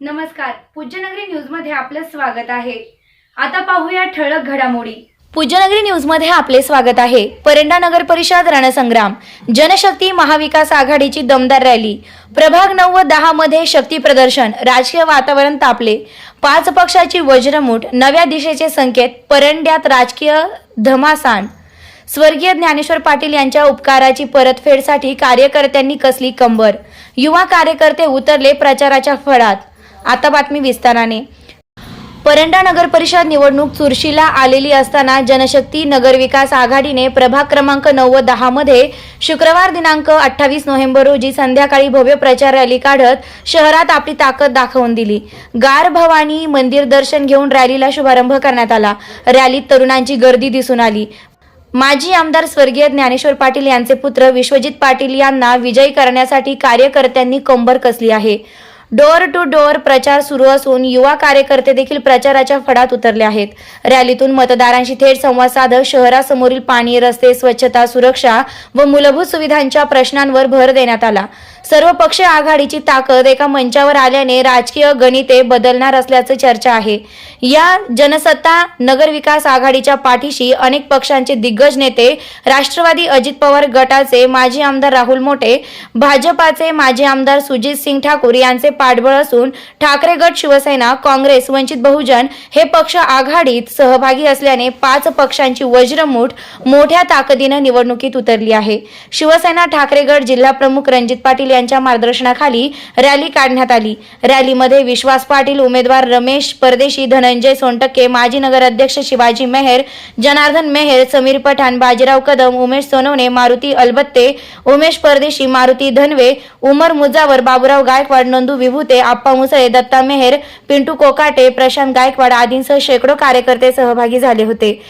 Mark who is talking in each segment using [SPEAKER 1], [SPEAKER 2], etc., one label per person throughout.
[SPEAKER 1] नमस्कार. पूज्यनगरी न्यूजमध्ये आपलं स्वागत आहे. आता पाहूया ठळक घडामोडी. पूज्यनगरी न्यूजमध्ये आपले स्वागत आहे. परंडा नगर परिषद रणसंग्राम. जनशक्ती महाविकास आघाडीची दमदार रॅली. प्रभाग नऊ व दहा मध्ये शक्ती प्रदर्शन. राजकीय वातावरण तापले. पाच पक्षाची वज्रमूठ. नव्या दिशेचे संकेत. परंड्यात राजकीय धमासान. स्वर्गीय ज्ञानेश्वर पाटील यांच्या उपकाराची परतफेडसाठी कार्यकर्त्यांनी कसली कंबर. युवा कार्यकर्ते उतरले प्रचाराच्या फळात. आता बातमी विस्ताराने. परंडा नगर परिषद निवडणूक चुरशीला आलेली असताना जनशक्ती नगरविकास आघाडीने प्रभाग क्रमांक नऊ व दहा मध्ये शुक्रवार दिनांक अठ्ठावीस नोव्हेंबर रोजी संध्याकाळी भव्य प्रचार रॅली काढत शहरात आपली ताकद दाखवून दिली. गार भवानी मंदिर दर्शन घेऊन रॅलीला शुभारंभ करण्यात आला. रॅलीत तरुणांची गर्दी दिसून आली. माजी आमदार स्वर्गीय ज्ञानेश्वर पाटील यांचे पुत्र विश्वजित पाटील यांना विजयी करण्यासाठी कार्यकर्त्यांनी कंबर कसली आहे. डोअर टू डोअर प्रचार सुरू असून युवा कार्यकर्ते देखील प्रचाराच्या फडात उतरले आहेत. रॅलीतून मतदारांशी थेट संवाद साधत शहरासमोरील पाणी रस्ते स्वच्छता सुरक्षा व मूलभूत सुविधांच्या प्रश्नांवर भर देण्यात आला. सर्व पक्ष आघाडीची ताकद एका मंचावर आल्याने राजकीय गणिते बदलणार असल्याचं चर्चा आहे. या जनसत्ता नगर विकास आघाडीच्या पाठीशी अनेक पक्षांचे दिग्गज नेते राष्ट्रवादी अजित पवार गटाचे माजी आमदार राहुल मोठे भाजपाचे माजी आमदार सुजित सिंग ठाकूर यांचे पाठबळ असून ठाकरे गट शिवसेना काँग्रेस वंचित बहुजन हे पक्ष आघाडीत सहभागी असल्याने पाच पक्षांची वज्रमूठ मोठ्या ताकदीनं निवडणुकीत उतरली आहे. शिवसेना ठाकरे गट जिल्हा प्रमुख रणजित पाटील यांच्या मार्गदर्शनाखाली रॅली काढण्यात आली. रॅलीमध्ये विश्वास पाटील उमेदवार रमेश परदेशी धनंजय सोनटक्के माजी नगराध्यक्ष शिवाजी मेहर जनार्दन मेहर समीर पठाण बाजीराव कदम उमेश सोनवणे मारुती अलबत्ते उमेश परदेशी मारुती धनवे उमर मुजावर बाबुराव गायकवाड नंदू विभूते आप्पा मुसळे दत्ता मेहेर पिंटू कोकाटे प्रशांत गायकवाड आदींसह शेकडो कार्यकर्ते सहभागी झाले होते.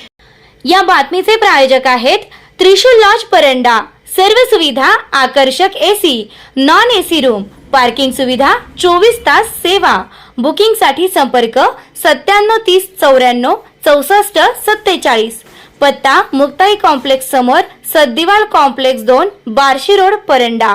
[SPEAKER 1] या बातमीचे प्रायोजक आहेत त्रिशूल लॉज परंडा सर्व सुविधा आकर्षक AC non AC room parking सुविधा चोवीस तास सेवा बुकिंगसाठी संपर्क सत्त्याण्णव तीस चौऱ्याण्णव चौसष्ट सत्तेचाळीस पत्ता मुक्ताई कॉम्प्लेक्स समोर सद्दिवाल कॉम्प्लेक्स दोन बार्शी रोड परंडा.